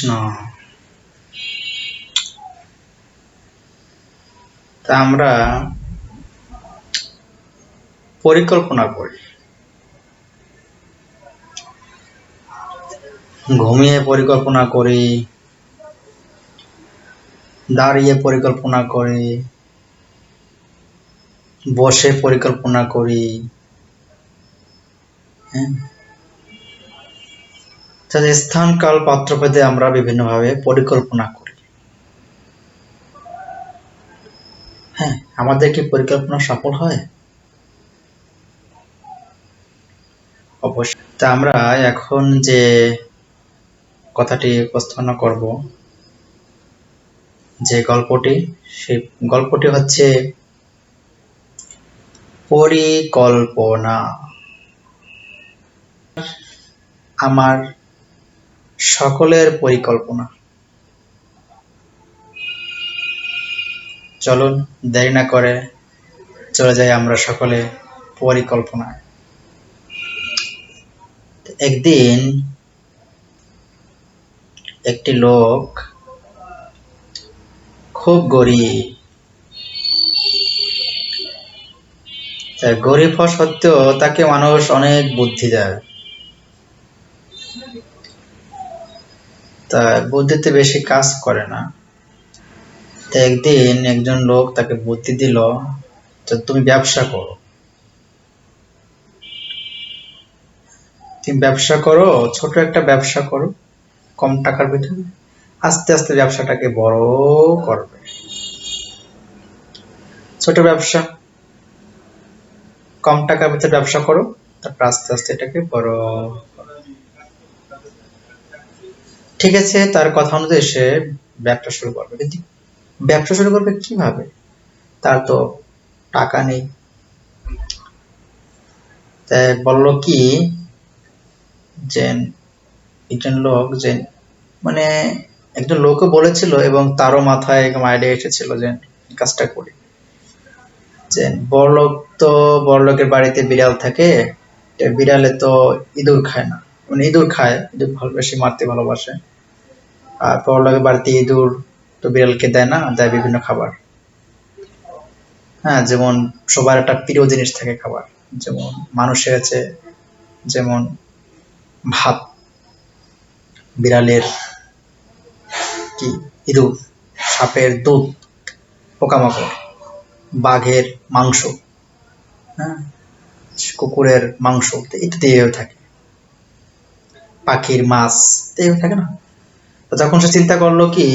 কৃষ্ণ। তা আমরা পরিকল্পনা করি। ঘুমিয়ে পরিকল্পনা করি, দাঁড়িয়ে পরিকল্পনা করি, বসে পরিকল্পনা করি হ্যাঁ? তাদের স্থান কাল পাত্রভেদে আমরা বিভিন্নভাবে পরিকল্পনা করি। হ্যাঁ আমাদের কি পরিকল্পনা সফল হয়? অবশ্যই। তা আমরা এখন যে কথাটি উপস্থাপনা করব, যে গল্পটি, সেই গল্পটি হচ্ছে পরিকল্পনা। আমার সকলের পরিকল্পনা। চলুন, দেরি না করে চলে যাই আমরা সকলে পরিকল্পনায়। একদিন একটি লোক খুব গরিব। গরিব হওয়া সত্ত্বেও তাকে মানুষ অনেক বুদ্ধি দেয়। তা বুদ্ধিতে বেশি কাজ করে না। তা একদিন একজন লোক তাকে বুদ্ধি দিল যে তুমি ব্যবসা করো। তুমি ব্যবসা করো, ছোট একটা ব্যবসা করো, কম টাকার ভিতরে। আস্তে আস্তে ব্যবসাটাকে বড় করবে। ছোট ব্যবসা, কম টাকার ভিতরে ব্যবসা করো, তারপর আস্তে আস্তে এটাকে বড়। ঠিক আছে, তার কথা অনুযায়ী সে ব্যবসা শুরু করবে। কিন্তু ব্যবসা শুরু করবে কীভাবে? তার তো টাকা নেই। বলল কি যে একজন লোক যে মানে একজন লোকও বলেছিল এবং তারও মাথায় এরকম আইডিয়া এসেছিল যে কাজটা করি। যে বড়লোক তো বড়লোকের বাড়িতে বিড়াল থাকে বিড়ালে তো ইঁদুর খায় না। মানে ইঁদুর খায়, ইঁদুর ভালো বেশি মারতে ভালোবাসে। আর বড়লোকের বাড়িতে ইঁদুর তো বিড়ালকে দেয় না, দেয় বিভিন্ন খাবার। হ্যাঁ যেমন সবার একটা প্রিয় জিনিস থাকে খাবার। যেমন মানুষের আছে, যেমন ভাত, বিড়ালের কি? ইঁদুর, সাপের দুধ, পোকামাকড়, বাঘের মাংস হ্যাঁ কুকুরের মাংস, ইত্যাদি থাকে। পাখির মাছ এইভাবে থাকে না? তো তখন সে চিন্তা করল কি,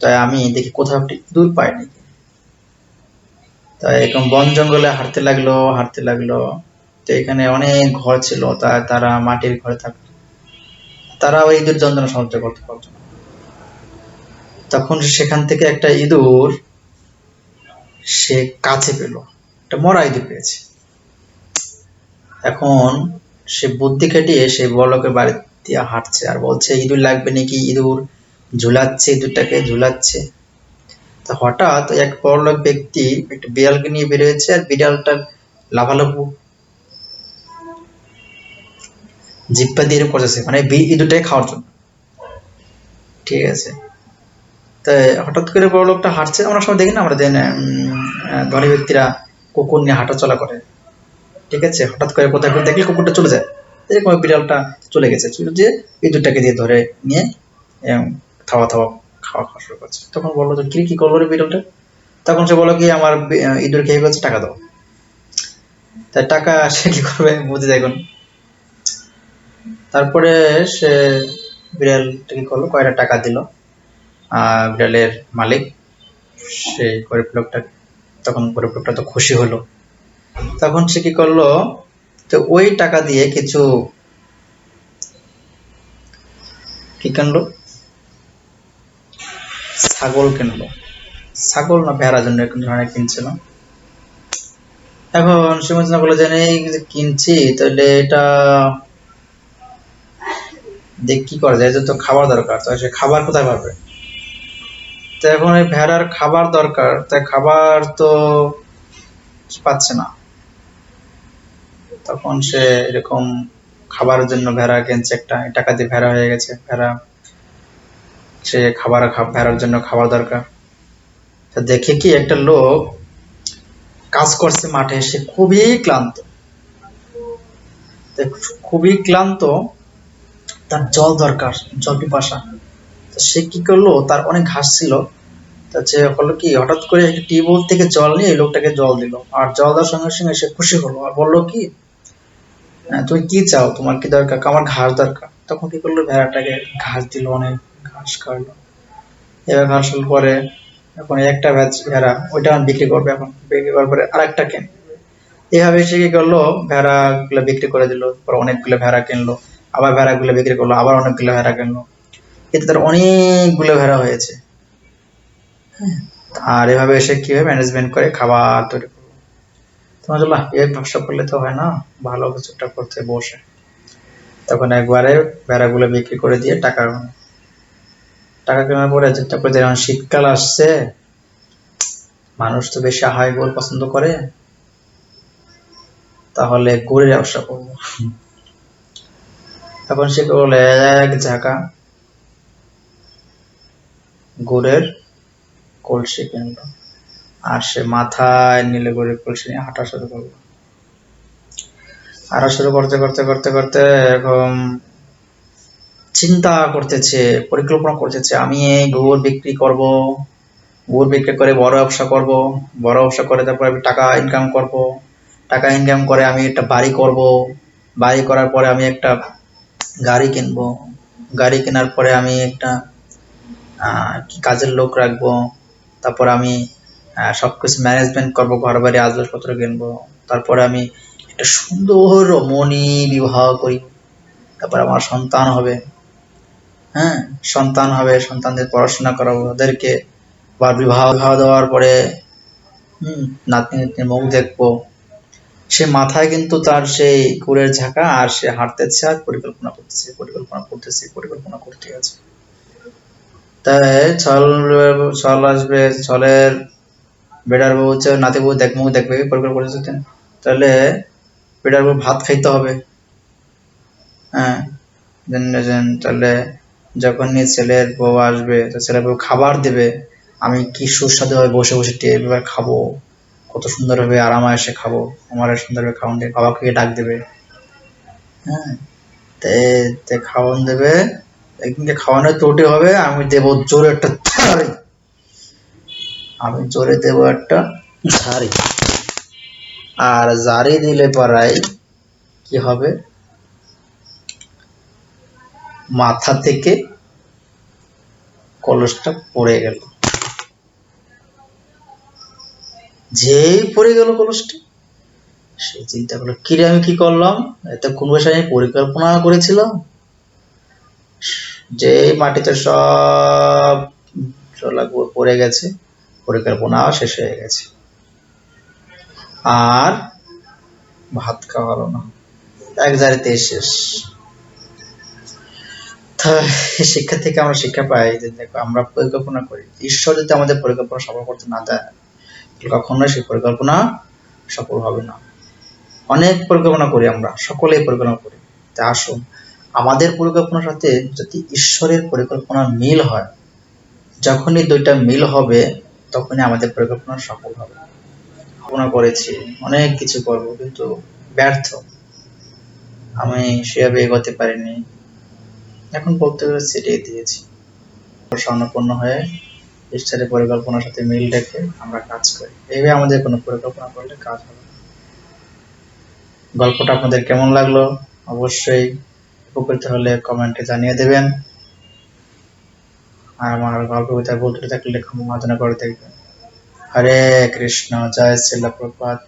তাই আমি দেখি কোথাও একটি ইঁদুর পাই নাকি তাই এরকম বন জঙ্গলে হাঁটতে লাগল হাঁটতে লাগল। তো এখানে অনেক ঘর ছিল, তা তারা মাটির ঘরে থাকতো তারা ওই ইঁদুর যন্ত্রণা সহ্য করতে পারতো না। তখন সেখান থেকে একটা ইঁদুর সে কাছে পেল, একটা মরা ইঁদুর পেয়েছে। এখন সে বুদ্ধি খাটিয়ে সে বড়লোকের বাড়ি দিয়ে হাঁটছে আর বলছে, ইঁদুর লাগবে নাকি? ইঁদুর ঝুলাচ্ছে, ইঁদুরটাকে ঝুলাচ্ছে। তা হঠাৎ এক বড়লোক ব্যক্তি একটা বিড়ালকে নিয়ে বেরিয়েছে আর বিড়ালটার লাভালাভু জিপ্পা দিয়ে করতেছে মানে ইঁদুরটাকে খাওয়ার জন্য। ঠিক আছে। তো হঠাৎ করে বড় লোকটা হাঁটছে আমরা সময় দেখি না আমরা দেন ধনী ব্যক্তিরা কুকুর নিয়ে হাঁটা চলা করে। ঠিক আছে, হঠাৎ করে কোথায় করে দেখলে কুকুরটা চলে যায়। এরকম বিড়ালটা চলে গেছে। চলে যেয়ে ইঁদুরটাকে দিয়ে ধরে নিয়ে থাওয়া থাওয়া খাওয়া খাওয়া শুরু করছে। তখন বলল যে কি কি করল রে বিড়ালটা? তখন সে বলল কি আমার ইঁদুর খেয়ে ফেলছে টাকা দাও। তাই টাকা সে কি করবে? বুঝে দেখুন তারপরে সে বিড়ালটা কি করল কয়টা টাকা দিল। আহ, বিড়ালের মালিক সেই গরিব লোকটা তখন গরিব লোকটা তো খুশি হলো। তখন সে কি করল তো ওই টাকা দিয়ে কিছু কি কিনলো? ছাগল কিনলো। ছাগল না ভেড়ার জন্য কিনছিল এখন সীমাচনা বলে যে এই কিনছি, তাহলে এটা দেখ কি করা যায়? তো খাবার দরকার, তো সে খাবার কোথায় পাবে? তো এখন এই ভেড়ার খাবার দরকার, তাই খাবার তো পাচ্ছে না। তখন সে এরকম খাবারের জন্য ভেড়া কিনছে একটা টাকা দিয়ে ভেড়া হয়ে গেছে ভেড়া। সে খাবার ভেড়ার জন্য খাবার দরকার। দেখে কি একটা লোক কাজ করছে মাঠে সে খুবই ক্লান্ত। খুবই ক্লান্ত তার জল দরকার জল পিপাসা। সে কি করল তার অনেক ঘাস ছিল। তা সে হলো কি হঠাৎ করে একটা টিউবওয়েল থেকে জল নিয়ে লোকটাকে জল দিল। আর জল দেওয়ার সঙ্গে সঙ্গে সে খুশি হলো। আর বলল কি "হ্যাঁ, তুমি কি চাও? তোমার কি দরকার? আমার ঘাস দরকার। তখন কি করল? ভেড়াটাকে ঘাস দিল অনেক ঘাস খাওয়ালো এবার ঘাস পরে এখন একটা ভেড়া ওইটা আমি বিক্রি করবে। এখন বিক্রি করার পরে আরেকটা কেন। এভাবে সে কি করল? ভেড়া গুলো বিক্রি করে দিল। পর অনেকগুলো ভেড়া কিনলো। আবার ভেড়া গুলো বিক্রি করল। আবার অনেকগুলো ভেড়া কিনলো। এতে তার অনেকগুলো ভেড়া হয়েছে। হ্যাঁ, আর এভাবে এসে কীভাবে ম্যানেজমেন্ট করে খাবার তৈরি তোমার এই ব্যবসা করলে তো হয় না, ভালো কিছুটা করতে বসে। তখন একবারে ভেড়াগুলো বিক্রি করে দিয়ে টাকা টাকা কেনার পরে চিন্তা করে যখন শীতকাল আসছে, মানুষ তো বেশি হাই গোল পছন্দ করে, তাহলে গুড়ের ব্যবসা করব। তখন সে করল এক ঝাঁকা গুড়ের কলসি কিনলো আর সে মাথায় নিলে গুড়ের কলসি নিয়ে হাঁটা শুরু করল। হাঁটা শুরু করতে করতে করতে করতে এরকম চিন্তা করতেছে, পরিকল্পনা করতেছে, আমি এই গোবর বিক্রি করব গোবর বিক্রি করে বড় ব্যবসা করব, বড় ব্যবসা করে তারপর আমি টাকা ইনকাম করব, টাকা ইনকাম করে আমি একটা বাড়ি করব, বাড়ি করার পরে আমি একটা গাড়ি কিনবো, গাড়ি কেনার পরে আমি একটা কাজের লোক রাখব, তারপর আমি সবকিছু ম্যানেজমেন্ট করব ঘর বাড়ি আসবাবপত্র কিনবো। তারপরে আমি একটা সুন্দর রমণী বিবাহ করি। তারপর আমার সন্তান হবে। হ্যাঁ সন্তান হবে, সন্তানদের পড়াশোনা করাবো। ওদেরকে বা বিবাহ বিবাহ দেওয়ার পরে, হম, নাতনি, নাতনির মুখ দেখব। সে মাথায় কিন্তু তার সেই কুড়ের ঝাঁকা, আর সে হাঁটতেছে আর পরিকল্পনা করতেছে পরিকল্পনা করতেছে, পরিকল্পনা করতে আছে। তাই ছল ছল আসবে ছলের বেড়ার বউ হচ্ছে নাতি বউ, দেখ মুখ দেখবে পরিকল্পনা করতেছে তাহলে বেড়ার বউ ভাত খাইতে হবে। হ্যাঁ তাহলে যখনই ছেলের বউ আসবে, তো ছেলের বউ খাবার দেবে, আমি কি সুস্বাদু ভাবে বসে বসে টেবিল খাব? কত সুন্দর ভাবে আরামায়েসে খাব? আমার সুন্দর ভাবে খাওয়ান দেবে, বাবাকে ডাক দেবে। হ্যাঁ খাওয়ান দেবে, একদিনকে খাওয়ানোর ত্রুটি হবে, আমি দেবো জোরে একটা আমি জোরে দেব একটা। ঝাড়ি। আর জারি দিলে পারাই কি হবে? মাথা থেকে কলসটা পড়ে গেল। যেই পড়ে গেল কলসটা সে চিন্তা করল কিরে আমি কি করলাম? এত কোন বয়সে আমি পরিকল্পনা করেছিলাম। যে মাটিতে সব চলা পড়ে গেছে পরিকল্পনা শেষ হয়ে গেছে। আর ভাত খাওয়া হলো না। এক জারিতে শেষ। শিক্ষা থেকে আমরা শিক্ষা পাই যে, দেখো, আমরা পরিকল্পনা করি। ঈশ্বর যদি আমাদের পরিকল্পনা সফল করতে না দেয় কখনোই সেই পরিকল্পনা সফল হবে না। অনেক পরিকল্পনা করি আমরা, সকলেই পরিকল্পনা করি। তা আসুন, আমাদের পরিকল্পনার সাথে যদি ঈশ্বরের পরিকল্পনা মিল হয়, যখনই দুইটা মিল হবে তখনই আমাদের পরিকল্পনা সফল হবে। কল্পনা করেছি, অনেক কিছু করব, কিন্তু ব্যর্থ। আমি সেভাবে এগোতে পারিনি। এখন বলতে গেলে সেটাই দিয়েছি। স্বর্ণপূর্ণ হয়ে ঈশ্বরের পরিকল্পনার সাথে মিল রেখে আমরা কাজ করি। এইভাবে আমাদের কোনো পরিকল্পনা করলে কাজ হবে গল্পটা আপনাদের কেমন লাগল? অবশ্যই উপকৃত হলে কমেন্টে জানিয়ে দেবেন। আর আমার গল্প কথা বলতে থাকলে ক্ষমা করে দেখবেন হরে কৃষ্ণ জয় শ্রীলা প্রপাত